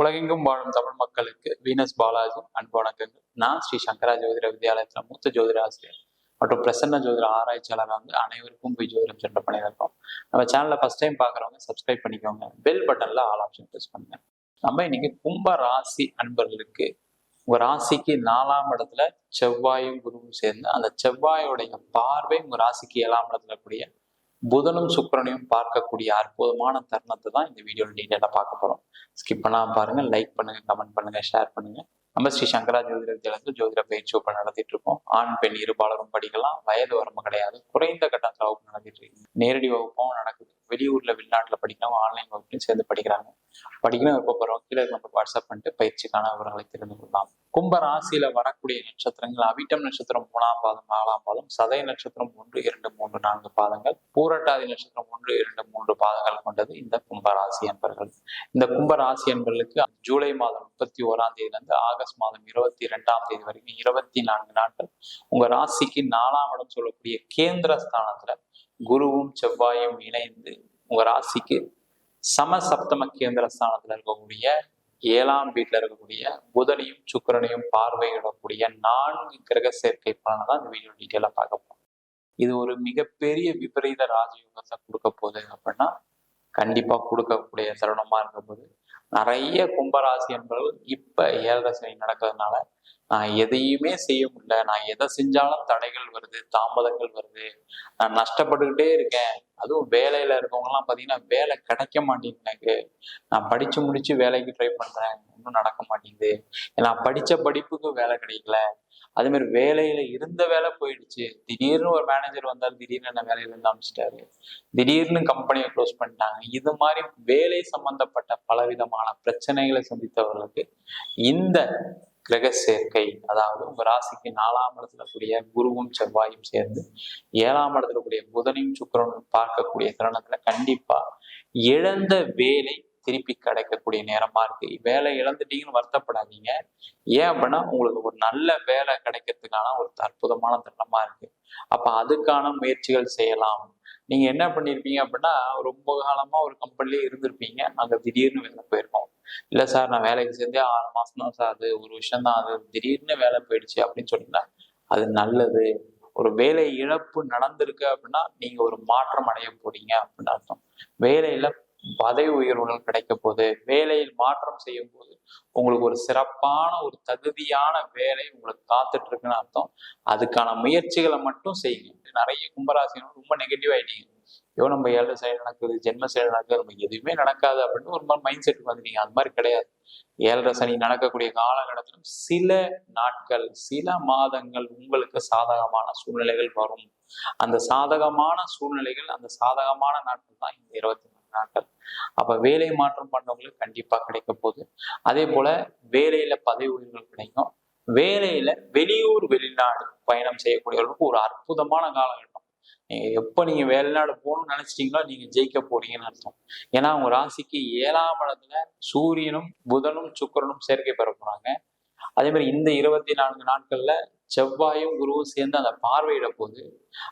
உலகெங்கும் வாழும் தமிழ் மக்களுக்கு வீனஸ் பாலாஜி அன்பு வணக்கங்கள். நான் ஸ்ரீ சங்கரா ஜோதிட வித்யாலயத்தில் மூத்த ஜோதிட ஆசிரியர் மற்றும் பிரசன்ன ஜோதிட ஆராய்ச்சியாளர் வந்து அனைவருக்கும் போய் ஜோதிடம் சென்ற பண்ணியிருக்கோம். நம்ம சேனலை ஃபர்ஸ்ட் டைம் பார்க்குறவங்க சப்ஸ்கிரைப் பண்ணிக்கோங்க. பெல் பட்டனில் ஆல் ஆப்ஷன் ப்ரெஸ் பண்ணுங்க. நம்ம இன்னைக்கு கும்ப ராசி அன்பர்களுக்கு உங்கள் ராசிக்கு நாலாம் இடத்துல செவ்வாயும் குருவும் சேர்ந்து அந்த செவ்வாயோடைய பார்வை உங்கள் ராசிக்கு ஏழாம் இடத்துல கூடிய புதனும் சுக்கரனையும் பார்க்கக்கூடிய அற்புதமான தருணத்தை தான் இந்த வீடியோவில் டீட்டெயிலாக பார்க்க போறோம். ஸ்கிப் பண்ணாமல் பாருங்க லைக் பண்ணுங்க கமெண்ட் பண்ணுங்க ஷேர் பண்ணுங்க. நம்ம ஸ்ரீ சங்கரா ஜோதிட வித்தியாலயத்தில் ஜோதிட பயிற்சி வகுப்பு நடத்திட்டு இருக்கோம். ஆண் பெண் இருபாலரும் படிக்கலாம். வயது வரம்பு கிடையாது. குறைந்த கட்டணத்தில் வகுப்பு நடத்திட்டு இருக்கு நேரடி வகுப்பும் நடக்குது. வெளியூர்ல வெளிநாட்டுல படிக்கலாம் ஆன்லைன் வகுப்புலையும் சேர்ந்து படிக்கிறாங்க. படிக்கணும். விருப்பப்படுறோம் கீழே நம்ம வாட்ஸ்அப் பண்ணிட்டு பயிற்சிக்கான விவரங்களை தெரிந்து கொள்ளலாம் கும்ப ராசியில வரக்கூடிய நட்சத்திரங்கள் அவிட்டம் நட்சத்திரம் மூணாம் பாதம் நாலாம் பாதம் சதய நட்சத்திரம் ஒன்று இரண்டு மூன்று நான்கு பாதங்கள் பூரட்டாதி நட்சத்திரம் ஒன்று இரண்டு மூன்று பாதங்கள் கொண்டது இந்த கும்பராசி அன்பர்கள். இந்த கும்ப ராசி ஜூலை மாதம் முப்பத்தி ஓராம் தேதியிலிருந்து ஆகஸ்ட் மாதம் இருபத்தி இரண்டாம் தேதி வரைக்கும் இருபத்தி நான்கு நாட்கள் உங்க ராசிக்கு நாலாம் இடம் சொல்லக்கூடிய கேந்திர ஸ்தானத்துல குருவும் செவ்வாயும் இணைந்து உங்க ராசிக்கு சமசப்தம கேந்திர ஸ்தானத்துல இருக்கக்கூடிய ஏழாம் வீட்டுல இருக்கக்கூடிய புதனையும் சுக்கிரனையும் பார்வையிடக்கூடிய நான்கு கிரக சேர்க்கை பலனை தான் இந்த வீடியோ டீட்டெயிலா பார்க்க போறோம். இது ஒரு மிகப்பெரிய விபரீத ராஜயோகத்தை கொடுக்க போகுது அப்படின்னா கண்டிப்பா கொடுக்கக்கூடிய தருணமா இருக்கும்போது போது நிறைய கும்பராசி என்பது இப்ப ஏழரை சனி நடக்கிறதுனால நான் எதையுமே செய்ய முடியல. நான் எதை செஞ்சாலும் தடைகள் வருது தாமதங்கள் வருது. நான் நஷ்டப்பட்டுக்கிட்டே இருக்கேன். அதுவும் வேலையில இருக்கவங்கலாம் பாத்தீங்கன்னா வேலை கிடைக்க மாட்டேங்குது எனக்கு. நான் படிச்சு முடிச்சு வேலைக்கு ட்ரை பண்றேன். ஒன்றும் நடக்க மாட்டேங்குது. நான் படிச்ச படிப்புக்கு வேலை கிடைக்கல. அதே மாதிரி வேலையில இருந்த வேலை போயிடுச்சு. திடீர்னு ஒரு மேனேஜர் வந்தார். திடீர்னு என்ன வேலையில இருந்து அமைச்சிட்டாரு திடீர்னு கம்பெனியை க்ளோஸ் பண்ணிட்டாங்க. இது மாதிரி வேலை சம்பந்தப்பட்ட பலவிதமான பிரச்சனைகளை சந்தித்தவர்களுக்கு இந்த கிரக சேர்க்கை அதாவது உங்க ராசிக்கு நாலாம் இடத்துல கூடிய குருவும் செவ்வாயும் சேர்ந்து ஏழாம் இடத்துல கூடிய புதனையும் சுக்கரனும் பார்க்கக்கூடிய தருணத்துல கண்டிப்பா இழந்த வேலை திருப்பி கிடைக்கக்கூடிய நேரமா இருக்கு. வேலை இழந்துட்டீங்கன்னு வருத்தப்படாதீங்க. ஏன் அப்படின்னா உங்களுக்கு ஒரு நல்ல வேலை கிடைக்கிறதுக்கான ஒரு அற்புதமான தருணமா இருக்கு. அப்ப அதுக்கான முயற்சிகள் செய்யலாம். நீங்க என்ன பண்ணிருப்பீங்க அப்படின்னா ரொம்ப காலமா ஒரு கம்பெனிலே இருந்திருப்பீங்க. அங்க திடீர்னு வேலை போயிருக்கோம். இல்ல சார் நான் வேலைக்கு சேர்ந்தே ஆறு மாசம் தான் சார் அது ஒரு விஷயம் தான் அது. திடீர்னு வேலை போயிடுச்சு அப்படின்னு சொன்னீங்கன்னா அது நல்லது. ஒரு வேலை இழப்பு நடந்திருக்கு அப்படின்னா நீங்க ஒரு மாற்றம் அடைய போறீங்க அப்படின்னு அர்த்தம். வேலையில பதவி உயர்வுகள் கிடைக்க போது வேலையில் மாற்றம் செய்யும் போது உங்களுக்கு ஒரு சிறப்பான ஒரு தகுதியான வேலை உங்களுக்கு காத்துட்டு இருக்குன்னு அர்த்தம். அதுக்கான முயற்சிகளை மட்டும் செய்யுங்க. நிறைய கும்பராசினர் ரொம்ப நெகட்டிவ் ஆயிட்டீங்க. ஐயோ நம்ம ஏழு சைடு நடக்குது ஜென்ம சைடு நடக்குது நம்ம எதுவுமே நடக்காது அப்படின்னு ஒரு மாதிரி மைண்ட் செட் வந்துட்டீங்க. அது மாதிரி கிடையாது. ஏழரை சனி நடக்கக்கூடிய காலகட்டத்திலும் சில நாட்கள் சில மாதங்கள் உங்களுக்கு சாதகமான சூழ்நிலைகள் வரும். அந்த சாதகமான சூழ்நிலைகள் அந்த சாதகமான நாட்கள் தான் இந்த இருபத்தி நாட்கள் அப்ப வேலை மாற்றம் பண்ணவங்களுக்கு கண்டிப்பா கிடைக்க போகுது. அதே போல வேலையில பதவி உயர்வுகள் கிடைக்கும். வேலையில வெளியூர் வெளிநாடு பயணம் செய்யக்கூடியவர்களுக்கு ஒரு அற்புதமான காலகட்டம். நீங்க எப்ப நீங்க வெளிநாடு போகணும்னு நினைச்சிட்டீங்களோ நீங்க ஜெயிக்க போறீங்கன்னு அர்த்தம். ஏன்னா உங்க ராசிக்கு ஏழாம் இடத்துல சூரியனும் புதனும் சுக்கரனும் சேர்க்கை பெற போறாங்க. அதே மாதிரி இந்த இருபத்தி நான்கு நாட்கள்ல செவ்வாயும் குருவும் சேர்ந்து அந்த பார்வையிட போகுது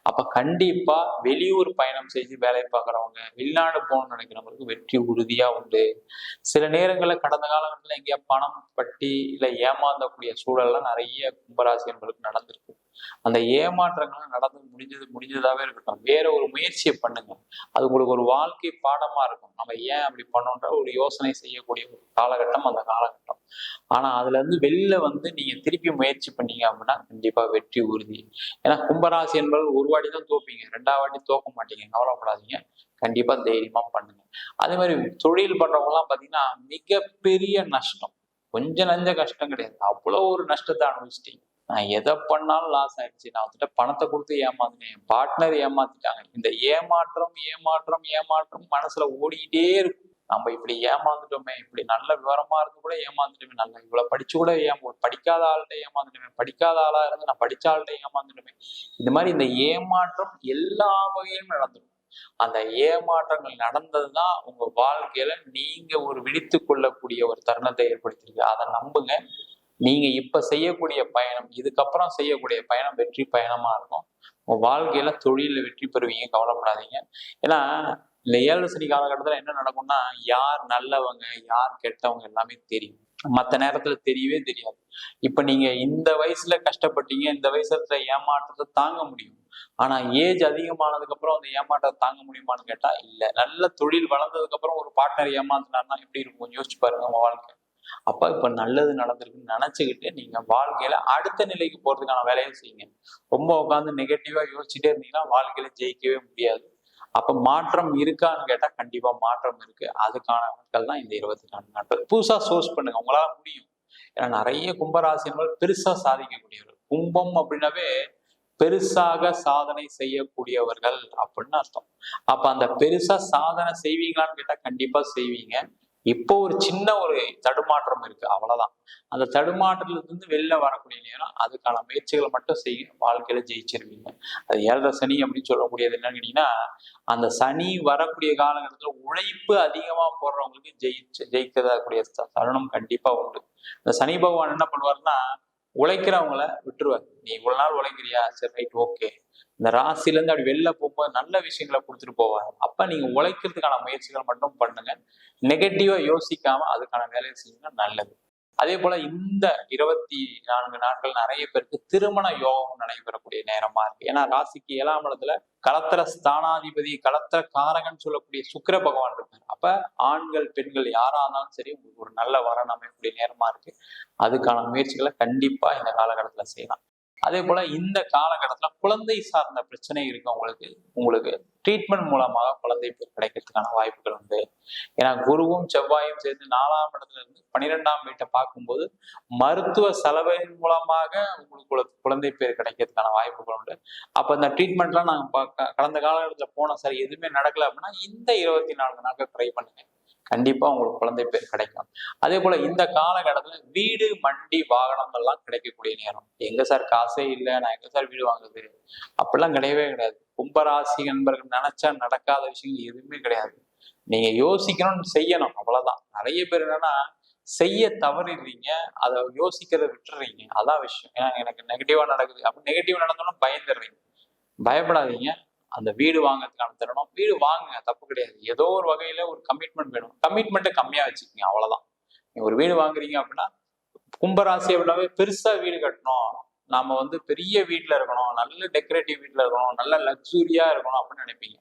அப்ப கண்டிப்பா வெளியூர் பயணம் செஞ்சு வேலை பார்க்குறவங்க வெளிநாடு போகணும்னு நினைக்கிறவங்களுக்கு வெற்றி உறுதியா உண்டு. சில நேரங்களில் கடந்த காலகட்டத்தில் எங்கேயா பணம் பட்டி இல்லை ஏமாந்தக்கூடிய சூழல்லாம் நிறைய கும்பராசி நடந்திருக்கு. அந்த ஏமாற்றங்கள்லாம் நடந்து முடிஞ்சது முடிஞ்சதாவே இருக்கட்டும். வேற ஒரு முயற்சியை பண்ணுங்க. அது உங்களுக்கு ஒரு வாழ்க்கை பாடமா இருக்கும். நம்ம ஏன் அப்படி பண்ணோன்ற ஒரு யோசனை செய்யக்கூடிய ஒரு காலகட்டம் அந்த காலகட்டம் ஆனா அதுல இருந்து வெளியில வந்து நீங்க திருப்பி முயற்சி பண்ணீங்க அப்படின்னா கண்டிப்பா வெற்றி உறுதி. ஏன்னா கும்பராசி என்பது ஒரு வாட்டி தான் தோப்பீங்க. ரெண்டாவது வாட்டி தோக்க மாட்டீங்க. கவலைப்படாதீங்க. கண்டிப்பா தைரியமா பண்ணுங்க. அதே மாதிரி தொழில் பண்றவங்க எல்லாம் பாத்தீங்கன்னா மிகப்பெரிய நஷ்டம். கொஞ்சம் நஞ்ச கஷ்டம் கிடையாது. அவ்வளவு ஒரு நஷ்டத்தை அனுபவிச்சிட்டீங்க. நான் எதை பண்ணாலும் லாஸ் ஆயிடுச்சு. நான் வந்துட்டு பணத்தை கொடுத்து ஏமாத்தினேன். என் பார்ட்னர் ஏமாத்திட்டாங்க. இந்த ஏமாற்றம் ஏமாற்றம் ஏமாற்றம் மனசுல ஓடிக்கிட்டே இருக்கும். நம்ம இப்படி ஏமாந்துட்டோமே இப்படி நல்ல விவரமா இருந்து கூட ஏமாந்துட்டோமே நல்ல இவ்வளவு படிச்சு கூட ஏமா படிக்காத ஆள்கிட்ட ஏமாந்துட்டோமே படிக்காத ஆளா இருந்து நான் படிச்ச ஆள்கிட்ட ஏமாந்துட்டோமே. இந்த மாதிரி இந்த ஏமாற்றம் எல்லா வகையிலும் நடந்துடும் அந்த ஏமாற்றங்கள் நடந்ததுதான் உங்க வாழ்க்கையில நீங்க ஒரு விழித்து கொள்ளக்கூடிய ஒரு தருணத்தை ஏற்படுத்திருக்கு அதை நம்புங்க. நீங்க இப்ப செய்யக்கூடிய பயணம் இதுக்கப்புறம் செய்யக்கூடிய பயணம் வெற்றி பயணமா இருக்கும். உங்க வாழ்க்கையில தொழில வெற்றி பெறுவீங்க கவலைப்படாதீங்க. ஏன்னா இந்த ஏழு சனி என்ன நடக்கும்னா யார் நல்லவங்க யார் கெட்டவங்க எல்லாமே தெரியும். மற்ற நேரத்துல தெரியவே தெரியாது. இப்ப நீங்க இந்த வயசுல கஷ்டப்பட்டீங்க இந்த வயசுல ஏமாற்றத்தை தாங்க முடியும். ஆனா ஏஜ் அதிகமானதுக்கு அப்புறம் அந்த ஏமாற்றத்தை தாங்க முடியுமான்னு கேட்டா இல்ல. நல்ல தொழில் வளர்ந்ததுக்கு அப்புறம் ஒரு பார்ட்னர் ஏமாத்தினார்னா எப்படி இருக்கும்? கொஞ்சம் யோசிச்சு பாருங்க உங்க வாழ்க்கை. அப்ப இப்ப நல்லது நடந்திருக்குன்னு நினைச்சுக்கிட்டு நீங்க வாழ்க்கையில அடுத்த நிலைக்கு போறதுக்கான வேலையை செய்யுங்க. ரொம்ப உட்காந்து நெகட்டிவா யோசிச்சுட்டே இருந்தீங்கன்னா வாழ்க்கையில ஜெயிக்கவே முடியாது. அப்ப மாற்றம் இருக்கான்னு கேட்டா கண்டிப்பா மாற்றம் இருக்கு. அதுக்கான நாட்கள் தான் இந்த இருபத்தி நான்கு நாட்கள். புதுசா சோர்ஸ் பண்ணுங்க. உங்களால முடியும். ஏன்னா நிறைய கும்பராசினர்கள் பெருசா சாதிக்கக்கூடியவர்கள். கும்பம் அப்படின்னாவே பெருசாக சாதனை செய்யக்கூடியவர்கள் அப்படின்னு அர்த்தம். அப்ப அந்த பெருசா சாதனை செய்வீங்களான்னு கேட்டா கண்டிப்பா செய்வீங்க. இப்போ ஒரு சின்ன ஒரு தடுமாற்றம் இருக்கு அவ்வளவுதான். அந்த தடுமாற்றத்துலேருந்து வெளில வரக்கூடிய நேரம் அதுக்கான முயற்சிகளை மட்டும் செய்ய வாழ்க்கையில ஜெயிச்சிருவீங்க. அது ஏழரை சனி அப்படின்னு சொல்லக்கூடியது என்னன்னு கேட்டீங்கன்னா அந்த சனி வரக்கூடிய காலகட்டத்தில் உழைப்பு அதிகமா போடுறவங்களுக்கு ஜெயிச்சு ஜெயிக்கக்கூடிய தருணம் கண்டிப்பா உண்டு. இந்த சனி பகவான் என்ன பண்ணுவாருன்னா உழைக்கிறவங்கள விட்டுருவார். நீ இவ்வளவு நாள் உழைக்கிறியா? சரி ரைட் ஓகே. இந்த ராசில இருந்து அப்படி வெளில போகும்போது நல்ல விஷயங்களை கொடுத்துட்டு போவார். அப்போ நீங்க உழைக்கிறதுக்கான முயற்சிகள் மட்டும் பண்ணுங்க. நெகட்டிவா யோசிக்காம அதுக்கான வேலையை செய்யுங்க நல்லது. அதே போல இந்த இருபத்தி நான்கு நாட்கள் நிறைய பேருக்கு திருமண யோகம் நடைபெறக்கூடிய நேரமா இருக்கு. ஏன்னா ராசிக்கு ஏழாம் இடத்துல களத்திர ஸ்தானாதிபதி களத்திர காரகன் சொல்லக்கூடிய சுக்கிர பகவான் இருக்காரு அப்ப ஆண்கள் பெண்கள் யாரா இருந்தாலும் சரி உங்களுக்கு ஒரு நல்ல வரன் அமையக்கூடிய நேரமா இருக்கு. அதுக்கான முயற்சிகளை கண்டிப்பா இந்த காலகட்டத்துல செய்யலாம். அதே போல இந்த காலகட்டத்துல குழந்தை சார்ந்த பிரச்சனை இருக்கு உங்களுக்கு உங்களுக்கு ட்ரீட்மெண்ட் மூலமாக குழந்தை பேர் கிடைக்கிறதுக்கான வாய்ப்புகள் உண்டு. ஏன்னா குருவும் செவ்வாயும் சேர்ந்து நாலாம் இடத்துல இருந்து பன்னிரெண்டாம் வீட்டை பார்க்கும்போது மருத்துவ செலவின் மூலமாக உங்களுக்கு குழந்தை பேர் கிடைக்கிறதுக்கான வாய்ப்புகள் உண்டு. அப்ப இந்த ட்ரீட்மெண்ட்லாம் பார்க்க கடந்த காலகட்டத்தில் போனோம். சார் எதுவுமே நடக்கல அப்படின்னா இந்த இருபத்தி நான்கு நாட்கள் ட்ரை பண்ணுங்க. கண்டிப்பா உங்களுக்கு குழந்தை பேர் கிடைக்கும். அதே போல இந்த காலகட்டத்துல வீடு மண்டி வாகனம் எல்லாம் கிடைக்கக்கூடிய நேரம். எங்க சார் காசே இல்லை நான் எங்க சார் வீடு வாங்குறது? அப்படிலாம் கிடையவே கிடையாது. கும்பராசி நண்பர்கள் நினைச்சா நடக்காத விஷயங்கள் எதுவுமே கிடையாது. நீங்க யோசிக்கணும்னு செய்யணும் அவ்வளவுதான். நிறைய பேர் என்னன்னா செய்ய தவறிடுறீங்க அதை யோசிக்கிறத விட்டுறீங்க. அதான் விஷயம். ஏன்னா எனக்கு நெகட்டிவா நடக்குது. அப்படி நெகட்டிவ் நடந்தாலும் பயந்துடுறீங்க. பயப்படாதீங்க. அந்த வீடு வாங்குறதுக்கான தருணம். வீடு வாங்குங்க தப்பு கிடையாது. ஏதோ ஒரு வகையில ஒரு கமிட்மெண்ட் வேணும். கமிட்மெண்ட்டை கம்மியா வச்சுக்கோங்க அவ்வளவுதான். நீங்க ஒரு வீடு வாங்குறீங்க அப்படின்னா கும்பராசி அப்படின்னாவே பெருசா வீடு கட்டணும். நாம வந்து பெரிய வீட்டில் இருக்கணும் நல்ல டெக்கரேட்டிவ் வீட்டில் இருக்கணும் நல்ல லக்ஸூரியா இருக்கணும் அப்படின்னு நினைப்பீங்க.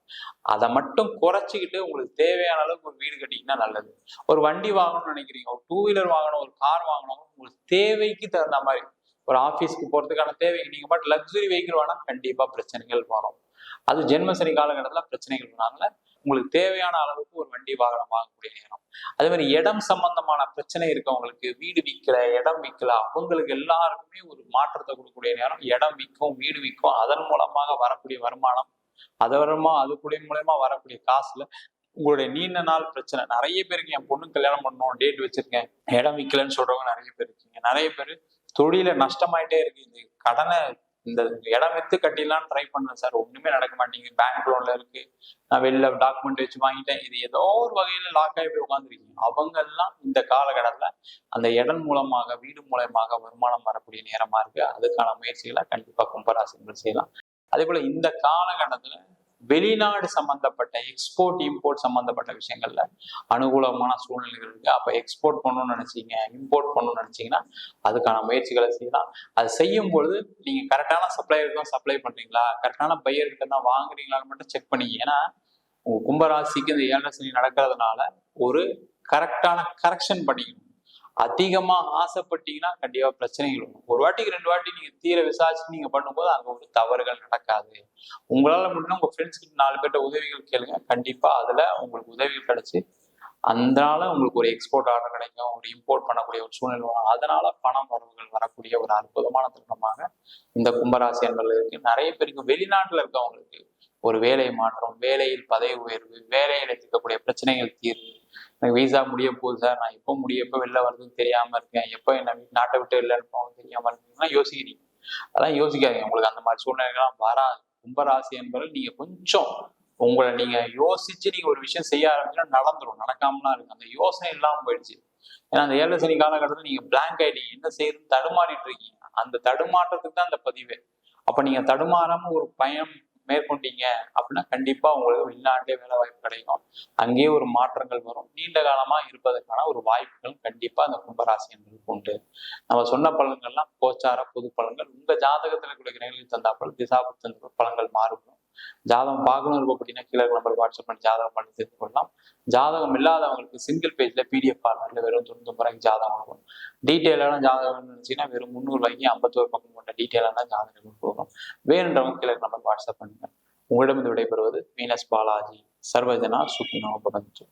அதை மட்டும் குறைச்சிக்கிட்டு உங்களுக்கு தேவையான அளவுக்கு ஒரு வீடு கட்டிங்கன்னா நல்லது. ஒரு வண்டி வாங்கணும்னு நினைக்கிறீங்க ஒரு டூ வீலர் வாங்கணும் ஒரு கார் வாங்கணும் உங்களுக்கு தேவைக்கு தகுந்த மாதிரி. ஒரு ஆஃபீஸ்க்கு போகிறதுக்கான தேவைக்கு நீங்கள் மட்டும் லக்ஸுரி வெஹிக்கிள் வேணால் கண்டிப்பாக பிரச்சனைகள் வரும். அது ஜென்மசனி காலகட்டத்தில் பிரச்சனைகள் பண்ணாங்கள உங்களுக்கு தேவையான அளவுக்கு ஒரு வண்டி வாகனம் வாங்கக்கூடிய நேரம். அதே மாதிரி இடம் சம்பந்தமான பிரச்சனை இருக்கவங்களுக்கு வீடு விற்கல இடம் விற்கல அவங்களுக்கு எல்லாருக்குமே ஒரு மாற்றத்தை கொடுக்கக்கூடிய நேரம். இடம் விற்கும் வீடு விற்கும் அதன் மூலமாக வரக்கூடிய வருமானம் அதவரமா அது கூட மூலயமா வரக்கூடிய காசுல உங்களுடைய நீண்ட நாள் பிரச்சனை. நிறைய பேருக்கு என் பொண்ணு கல்யாணம் பண்ணணும் டேட் வச்சிருக்கேன். இடம் விற்கலன்னு சொல்றவங்க நிறைய பேர் இருக்கீங்க. நிறைய பேர் தொழில நஷ்டமாயிட்டே இருக்கு. இந்த கடனை இந்த இடம் வித்து கட்டிடலாம்னு ட்ரை பண்ணேன் சார் ஒண்ணுமே நடக்க மாட்டேங்குது. பேங்க் லோன்ல இருக்கு. நான் வெளில டாக்குமெண்ட் வச்சு வாங்கிட்டேன். இது ஏதோ ஒரு வகையில லாக் ஆகி போய் உட்காந்துருக்கீங்க அவங்க எல்லாம் இந்த காலகட்டத்துல அந்த இடம் மூலமாக வீடு மூலயமாக வருமானம் வரக்கூடிய நேரமா இருக்கு. அதுக்கான முயற்சிகளை கண்டிப்பா கும்பராசிகள் செய்யலாம். அதே போல இந்த காலகட்டத்துல வெளிநாடு சம்பந்தப்பட்ட எக்ஸ்போர்ட் இம்போர்ட் சம்பந்தப்பட்ட விஷயங்கள்ல அனுகூலமான சூழ்நிலைகள் இருக்கு. அப்ப எக்ஸ்போர்ட் பண்ணணும்னு நினைச்சீங்க இம்போர்ட் பண்ணணும்னு நினைச்சீங்கன்னா அதுக்கான முயற்சிகளை செய்யலாம். அது செய்யும் பொழுது நீங்க கரெக்டான சப்ளையருக்கு தான் சப்ளை பண்றீங்களா? கரெக்டான பையர்கிட்ட தான் வாங்குறீங்களான்னு மட்டும் செக் பண்ணிங்க ஏன்னா உங்க கும்பராசிக்கு இந்த ஏழரை சனி நடக்கிறதுனால ஒரு கரெக்டான கரெக்ஷன் பண்ணிக்கணும். அதிகமா ஆசைப்பட்டீங்கன்னா கண்டிப்பா பிரச்சனைகள் வரும். ஒரு வாட்டிக்கு ரெண்டு வாட்டி நீங்க தீர விசாரிச்சு நீங்க பண்ணும்போது அங்க ஒரு தவறுகள் நடக்காது. உங்களால முடியும் உங்க ஃப்ரெண்ட்ஸ் கிட்ட நாலு பேர்ட்ட உதவிகள் கேளுங்க. கண்டிப்பா அதுல உங்களுக்கு உதவிகள் கிடைச்சு அதனால உங்களுக்கு ஒரு எக்ஸ்போர்ட் ஆர்டர் கிடைக்கும். ஒரு இம்போர்ட் பண்ணக்கூடிய ஒரு சூழ்நிலை வரும். அதனால பணம் வரவுகள் வரக்கூடிய ஒரு அற்புதமான திட்டமாக இந்த கும்பராசி என்பது இருக்கு. நிறைய பேருக்கு வெளிநாட்டுல இருக்கவங்களுக்கு ஒரு வேலை மாற்றம் வேலையில் பதவி உயர்வு வேலையில் இருக்கக்கூடிய பிரச்சனைகள் தீர்வு எனக்கு விசா முடிய போகுது சார் நான் எப்போ முடிய எப்போ வெளில வருதுன்னு தெரியாம இருக்கேன். எப்போ என்ன நாட்டை விட்டு வெளில இருப்போம் தெரியாம இருக்கீங்கன்னா யோசிக்கிறீங்க. அதான் யோசிக்காதீங்க. உங்களுக்கு அந்த மாதிரி சூழ்நிலைகள்லாம் வராது கும்பராசி என்பது நீங்க கொஞ்சம் உங்களை நீங்க யோசிச்சு நீங்க ஒரு விஷயம் செய்ய ஆரம்பிச்சுன்னா நடந்துடும் நடக்காமலாம் இருக்கு அந்த யோசனை இல்லாம போயிடுச்சு. ஏன்னா அந்த ஏழு சனி காலகட்டத்தில் நீங்க பிளாங்க் ஆயிட்டீங்க. என்ன செய்யுதுன்னு தடுமாறிட்டு இருக்கீங்க. அந்த தடுமாற்றத்துக்கு தான் அந்த பதிவு. அப்ப நீங்க தடுமாறாம ஒரு பயம் மேற்கொண்டீங்க அப்படின்னா கண்டிப்பா உங்களுக்கு வெளிநாட்டிலே வேலை வாய்ப்பு கிடைக்கும். அங்கேயே ஒரு மாற்றங்கள் வரும். நீண்ட காலமா இருப்பதற்கான ஒரு வாய்ப்புகள் கண்டிப்பா அந்த கும்பராசி உண்டு. நம்ம சொன்ன பலன்கள்லாம் கோச்சார பொது பலன்கள் உங்க ஜாதகத்துல இருக்கிற கிரகங்களுக்கு தந்தாப்பல் திசாபுத்தன் பலன்கள் மாறுபடும். ஜாதகம் பார்க்கணும் இருக்கும் அப்படின்னா கீழே நம்பர் வாட்ஸ்அப் பண்ணி ஜாதகம் பண்ணி தெரிந்து கொள்ளலாம் ஜாதகம் இல்லாதவங்களுக்கு சிங்கிள் பேஜ்ல பிடிஎஃப் ஃபார்மேட்ல வெறும் தொண்ணூத்தொம்பது ரூபாய்க்கு ஜாதகம் வரும் டீட்டெயிலான ஜாதகம் நினைச்சீங்கன்னா வெறும் முந்நூறு ரூபாய்க்கு ஐம்பத்தோரு பக்கம் கொண்ட டீட்டெயிலான ஜாதகம் போகும் வேணுன்றவங்க கீழே நம்பர் வாட்ஸ்அப் பண்ணுங்க. உங்களிடம் இது விடைபெறுவது வீனஸ் பாலாஜி. சர்வஜனா சுகினோ பவந்து